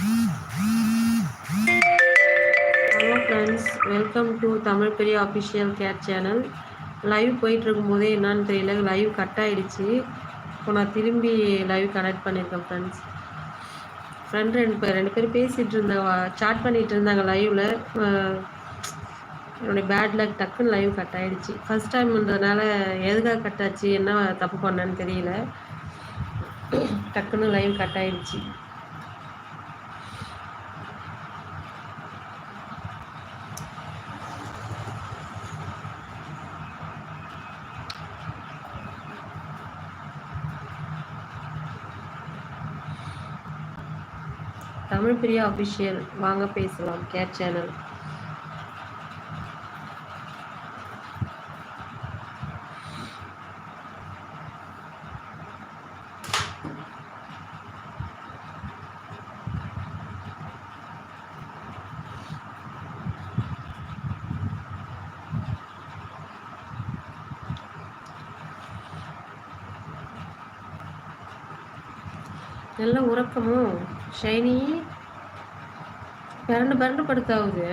Hello friends welcome to Tamil Priya official gate channel live போயிட்டு இருக்கும்போதே என்னன்னு தெரியல லைவ் கட் ஆகிடுச்சு இப்போ நான் திரும்பி லைவ் கனெக்ட் பண்ணியிருக்கேன் ஃப்ரெண்ட்ஸ் ஃப்ரெண்ட் ரெண்டு பேர் ரெண்டு பேரும் பேசிகிட்டு இருந்தாங்க சாட் பண்ணிகிட்டு இருந்தாங்க லைவில் என்னுடைய பேட் லக் டக்குன்னு லைவ் கட் ஆகிடுச்சு ஃபஸ்ட் டைம்ன்றதுனால எதுக்காக கட் ஆச்சு என்ன தப்பு பண்ணேன்னு தெரியல. டக்குன்னு லைவ் கட் ஆகிடுச்சு தமிழ் பிரியா அஃபிஷியல் வாங்க பேசலாம். கேட் சேனல் நல்ல உறக்கமும் ஷைனியே. பரண்டு பரண்டு படுத்தாவுது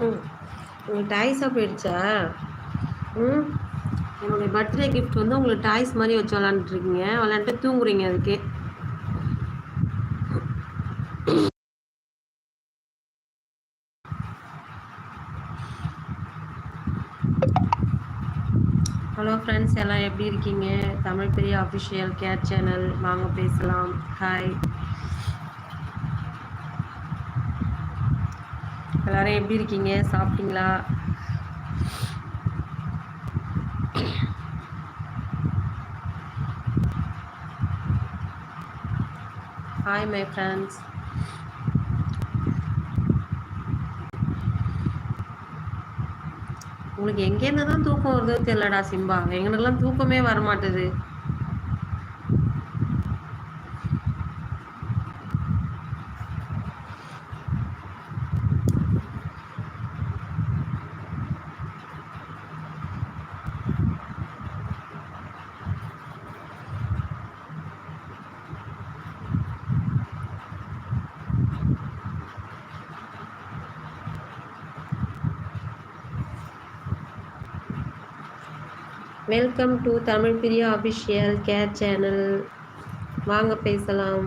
ம் உங்களுக்கு டாய்ஸாக போயிடுச்சா? ம். என்னுடைய பர்த்டே கிஃப்ட் வந்து உங்களுக்கு டாய்ஸ் மாதிரி வச்சு விளாண்டுருக்கீங்க விளாண்டுட்டு தூங்குறீங்க அதுக்கே. ஹலோ ஃப்ரெண்ட்ஸ் எல்லாம் எப்படி இருக்கீங்க? Tamil Priya official gate channel வாங்க பேசலாம். ஹாய் எல்லாரும் எப்படி இருக்கீங்க? சாப்பிட்டீங்களா? ஹாய் மை ஃப்ரெண்ட்ஸ் உங்களுக்கு எங்கேருந்து தான் தூக்கம் வருதுன்னு தெரியலடா சிம்பா. எங்களுக்கெல்லாம் தூக்கமே வர welcome to Tamil Priya official care channel வாங்க பேசலாம்.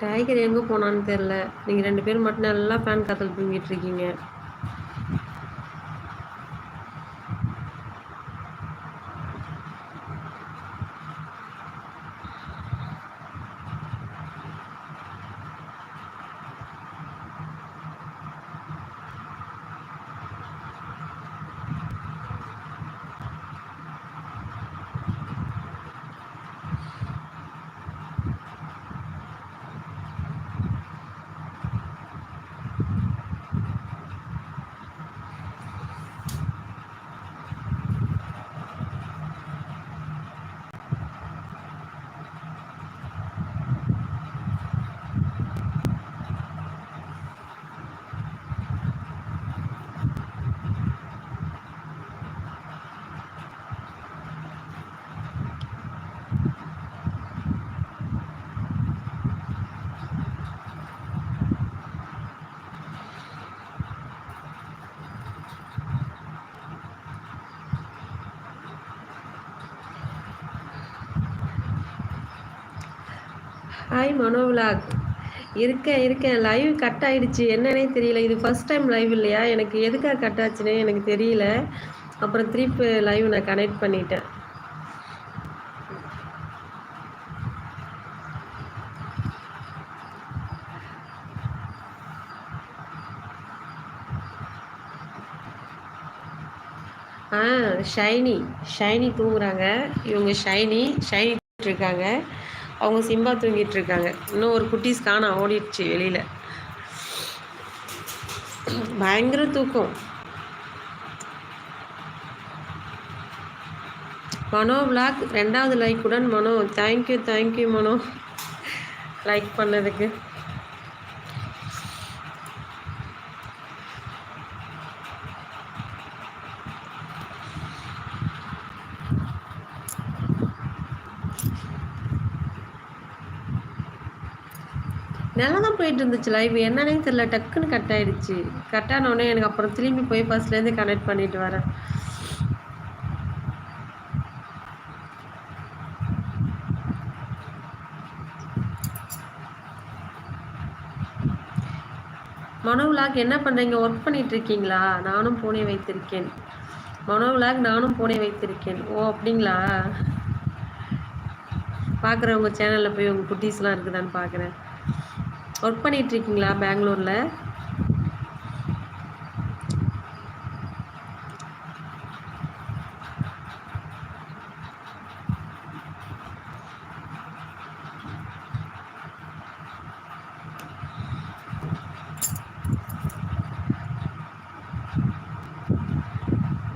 டைகர் எங்கே போனான்னு தெரில நீங்கள் ரெண்டு பேரும் மட்டும் நல்லா ஃபேன் காத்தல் தூங்கிட்டு இருக்கீங்க. ஹாய் மனோவிலாக் இருக்கேன் இருக்கேன். லைவ் கட் ஆயிடுச்சு. என்னன்னே தெரியல. இது ஃபஸ்ட் டைம் லைவ் இல்லையா? எனக்கு எதுக்காக கட் ஆச்சுன்னே எனக்கு தெரியல. அப்புறம் திருப்பி லைவ் நான் கனெக்ட் பண்ணிட்டேன். ஆ ஷைனி. ஷைனி தூங்குறாங்க. இவங்க ஷைனி ஷைனி இருக்காங்க. அவங்க சிம்பா தூங்கிட்டு இருக்காங்க இன்னும் ஒரு குட்டீஸ் காண ஓடிடுச்சு வெளியில். பயங்கர தூக்கம். மனோ விளாக் ரெண்டாவது லைக் உடன் Mano. Thank you thank you Mano. Like பண்ணதுக்கு நல்லா தான் போயிட்டு இருந்துச்சு லைவ் என்னன்னே தெரில டக்குன்னு கட் ஆகிடுச்சு கட் ஆனோடனே எனக்கு அப்புறம் திரும்பி போய் ஃபஸ்ட்லேருந்து கனெக்ட் பண்ணிட்டு வரேன். மனோவிலாக் என்ன பண்ணுறீங்க ஒர்க் பண்ணிட்டு இருக்கீங்களா? நானும் பூனை வைத்திருக்கேன். மனோவிலாக் நானும் பூனை வைத்திருக்கேன். ஓ அப்படிங்களா? பார்க்குறவங்க சேனலில் போய் உங்கள் குட்டீஸ்லாம் இருக்குதான்னு பார்க்குறேன். ஒர்க் பண்ணிகிட்ருக்கீங்களா பெங்களூரில்?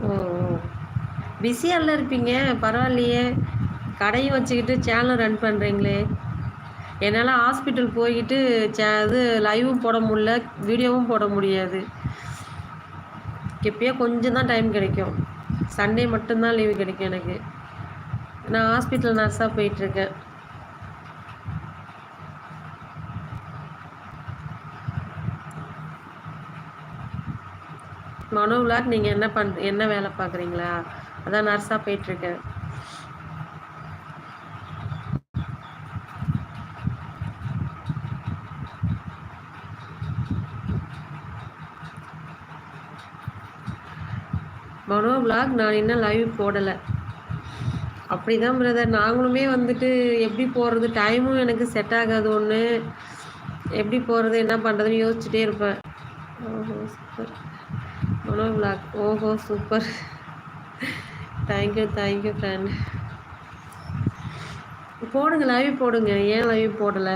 ஓ பிஸியாக இருப்பீங்க? பரவாயில்லையே. கடையும் வச்சுக்கிட்டு சேனலும் ரன் பண்ணுறீங்களே என்னால் ஹாஸ்பிட்டல் போய்கிட்டு சே இது லைவும் போட முடில வீடியோவும் போட முடியாது. எப்பயோ கொஞ்சம் தான் டைம் கிடைக்கும். சண்டே மட்டும்தான் லீவு கிடைக்கும் எனக்கு. நான் ஹாஸ்பிட்டல் நர்ஸாக போயிட்டுருக்கேன். மனோ விளாட் நீங்கள் என்ன பண் என்ன வேலை பார்க்குறீங்களா? அதான் நர்ஸாக போயிட்டுருக்கேன் மனோ விலாக் நான் இன்னும் லைவ் போடலை. அப்படி தான் பிரதர் நாங்களுமே வந்துட்டு எப்படி போகிறது டைமும் எனக்கு செட் ஆகாது ஒன்று எப்படி போகிறது என்ன பண்ணுறதுன்னு யோசிச்சுட்டே இருப்பேன். ஓஹோ சூப்பர் மனோ விலாக் ஓஹோ super thank you thank you friend போடுங்க லைவ் போடுங்க. ஏன் லைவ் போடலை?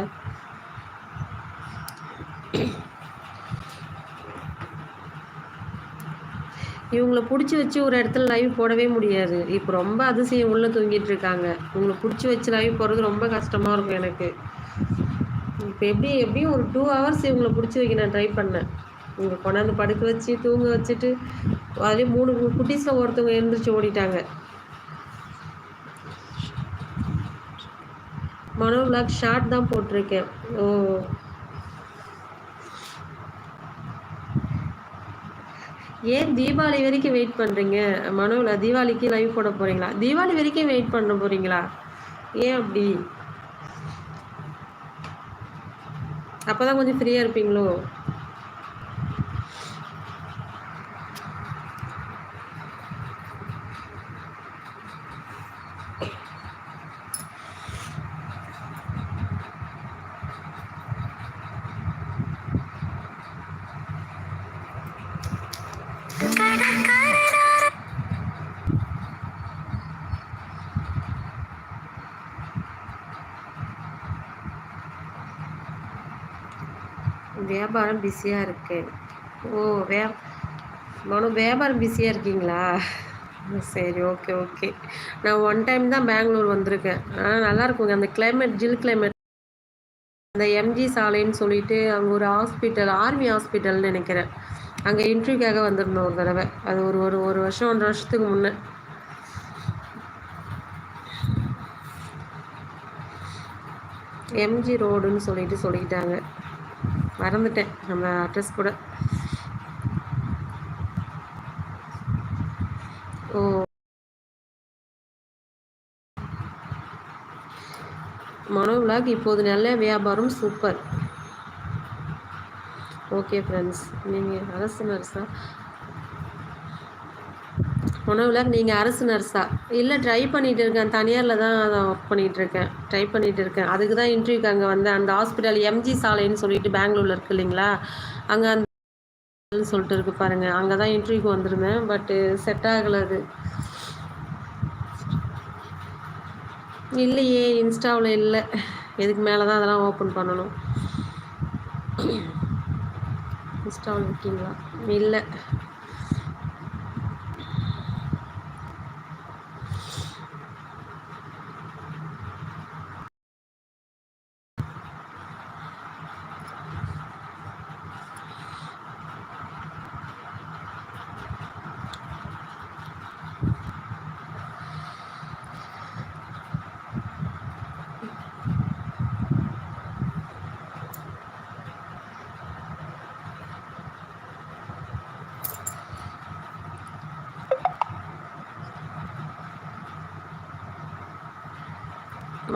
இவங்கள பிடிச்சி வச்சு ஒரு இடத்துல லைவ் போடவே முடியாது. இப்போ ரொம்ப அதிசயம் உள்ளே தூங்கிட்டு இருக்காங்க. இவங்களை பிடிச்சி வச்சு லைவ் போடுறது ரொம்ப கஷ்டமாக இருக்கும் எனக்கு. இப்போ எப்படி எப்படியும் ஒரு டூ ஹவர்ஸ் இவங்களை பிடிச்சி வைக்க நான் ட்ரை பண்ணேன். இவங்க கொண்டாந்து படுக்க வச்சு தூங்க வச்சுட்டு அதுலேயும் மூணு குட்டீஸில் ஒருத்தவங்க எழுந்திரிச்சு ஓடிட்டாங்க. மனோ விளாக் ஷார்ட் தான் போட்டிருக்கேன். ஓ ஏன் தீபாவளி வரைக்கும் வெயிட் பண்ணுறீங்க மனோவில் தீபாவளிக்கு லைவ் போட போகிறீங்களா தீபாவளி வரைக்கும் வெயிட் பண்ண போகிறீங்களா ஏன் அப்படி? அப்போ தான் கொஞ்சம் ஃப்ரீயாக இருப்பீங்களோ? வியாபாரம் பிஸியாக இருக்கேன். ஓ வே மனு வியாபாரம் பிஸியாக இருக்கீங்களா? சரி ஓகே ஓகே. நான் ஒன் டைம் தான் பெங்களூர் வந்திருக்கேன். ஆனால் நல்லா இருக்குங்க. அந்த கிளைமேட் ஜில் கிளைமேட் அந்த எம்ஜி சாலைன்னு சொல்லிட்டு அங்கே ஒரு ஹாஸ்பிட்டல் ஆர்மி ஹாஸ்பிட்டல்னு நினைக்கிறேன். அங்கே இன்டர்வியூக்காக வந்திருந்தோம் ஒரு தடவை. அது ஒரு ஒரு ஒரு வருஷம் ஒன்றரை வருஷத்துக்கு முன்னே. எம்ஜி ரோடுன்னு சொல்லிட்டு சொல்லிக்கிட்டாங்க. மறந்துட்டேன். நம்ம அட்ரஸ் கூட. ஓ. மனோ விலாக் இப்போது நல்ல வியாபாரம் சூப்பர் ஓகே ஃப்ரெண்ட்ஸ் நீங்கள் அரசு? நர்ஸா உணவில் நீங்கள் அரசு நர்ஸா? இல்லை ட்ரை பண்ணிகிட்டு இருக்கேன். தனியாரில் தான் அதை ஒர்க் பண்ணிகிட்டு இருக்கேன். ட்ரை பண்ணிகிட்டு இருக்கேன். அதுக்கு தான் இன்டர்வியூக்கு அங்கே வந்தேன். அந்த ஹாஸ்பிட்டல் எம்ஜி சாலைன்னு சொல்லிட்டு பெங்களூரில் இருக்கு இல்லைங்களா? அங்கே அந்த சொல்லிட்டு இருக்கு பாருங்கள் அங்கே தான் இன்டர்வியூக்கு வந்திருந்தேன். பட்டு செட் ஆகலை அது. இல்லையே இன்ஸ்டாவில் இல்லை. இதுக்கு மேலே தான் அதெல்லாம் ஓப்பன் பண்ணணும். இன்ஸ்டாவில் இருக்கீங்களா? இல்லை.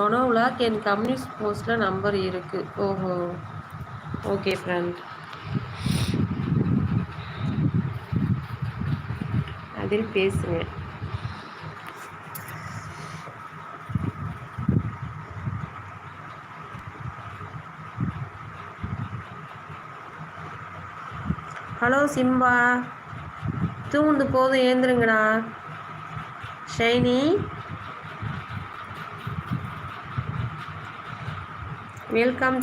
மனோவிலாக் என் கம்யூனிஸ்ட் போஸ்ட்டில் நம்பர் இருக்குது ஓஹோ. ஓகே ஃப்ரெண்ட் அதில் பேசுங்க. Hello Simba. தூண்டு போதும் ஏந்துருங்கடா. ஷைனி. வெல்கம்